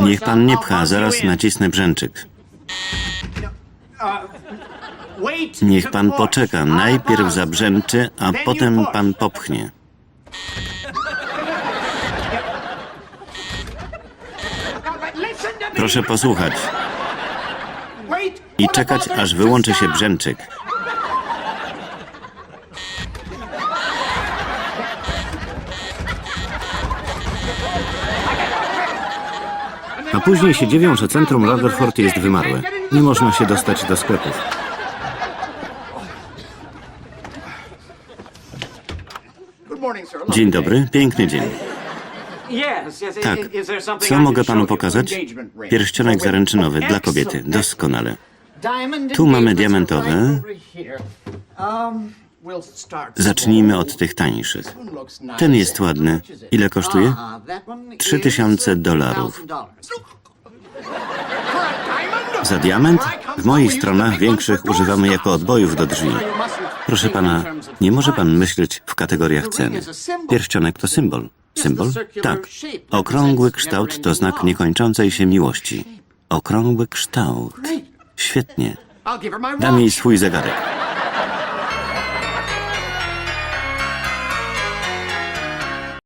Niech pan nie pcha, zaraz nacisnę brzęczyk. Niech pan poczeka. Najpierw zabrzęczy, a potem pan popchnie. Proszę posłuchać i czekać, aż wyłączy się brzęczyk. A później się dziwią, że centrum Rutherford jest wymarłe. Nie można się dostać do sklepów. Dzień dobry, piękny dzień. Tak, co mogę panu pokazać? Pierścionek zaręczynowy dla kobiety, doskonale. Tu mamy diamentowe. Zacznijmy od tych tańszych. Ten jest ładny. Ile kosztuje? 3000 dolarów. Za diament? W moich stronach większych używamy jako odbojów do drzwi. Proszę pana, nie może pan myśleć w kategoriach ceny. Pierścionek to symbol. Symbol? Tak. Okrągły kształt to znak niekończącej się miłości. Okrągły kształt. Świetnie. Dam jej swój zegarek.